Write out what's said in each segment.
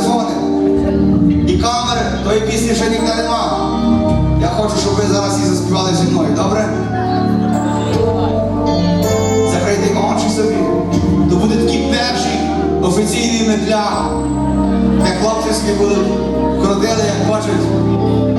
телефони і камери, тої пісні ще ніде нема. Я хочу, щоб ви зараз її заспівали зі мною, добре? Закрийте очі собі, то буде такий перший офіційний медля, як хлопці будуть крутили, як хочуть.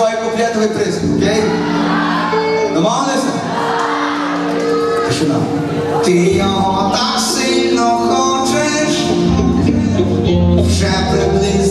Так, куплетовий приспів, окей? Домовилися? Тишина. Ти його так сильно хочеш, вже приблизно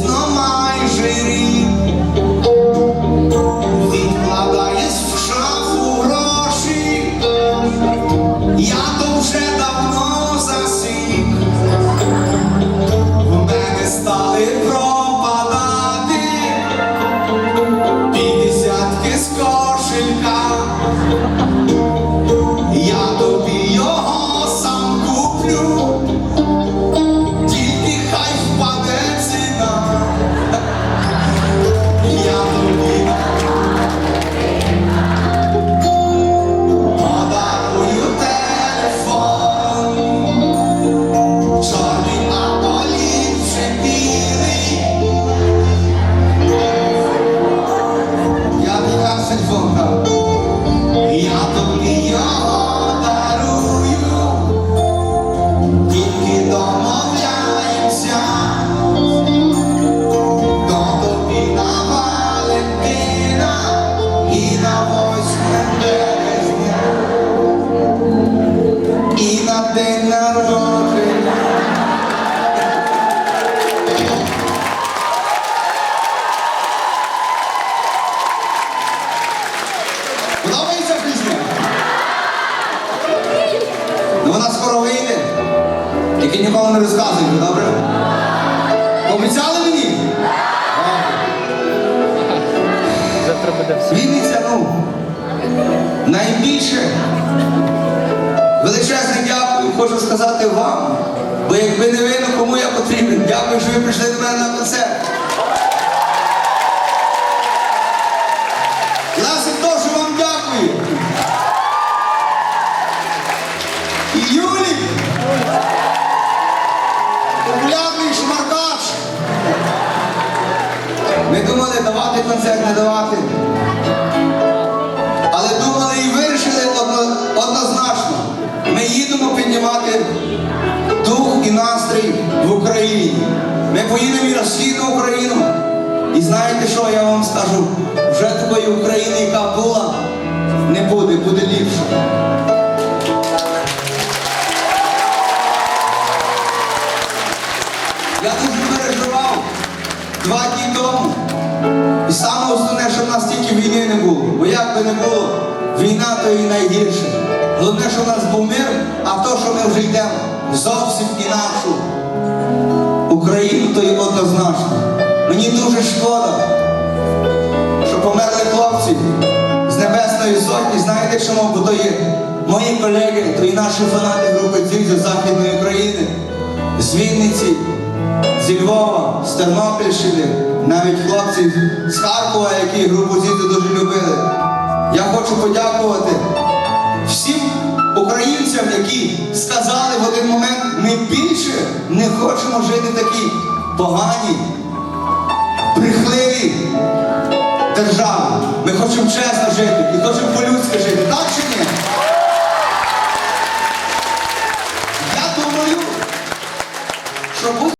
Вийде. Тільки ніколи не розказуйте, добре? Обіцяли мені? Завтра буде все. Вінниця, ну, найбільше величезне дякую, хочу сказати вам. Бо якби не ви, ну кому я потрібен? Дякую, що ви прийшли до мене на концерт. Ми думали давати концерт, не давати. Але думали і вирішили однозначно. Ми їдемо піднімати дух і настрій в Україні. Ми поїдемо і на східну Україну. І знаєте що я вам скажу? Вже такої України, яка була, не буде, буде ліпше. І саме основне, щоб в нас тільки війни не було. Бо як би не було, війна то і найгірше. Головне, що в нас був мир, а то, що ми вже йдемо зовсім інакшу Україну, то і однозначно. Мені дуже шкода, що померли хлопці з Небесної Сотні. Знаєте чому? Бо то є мої колеги, то і наші фанати групи Дзюдзю з Західної України, з Вінниці, зі Львова, з Тернопільщини, навіть хлопці з Харкова, які групу Дзюдзю дуже любили. Я хочу подякувати всім українцям, які сказали в один момент, ми більше не хочемо жити в такій поганій, брехливій державі. Ми хочемо чесно жити і хочемо по-людськи жити. Так чи ні?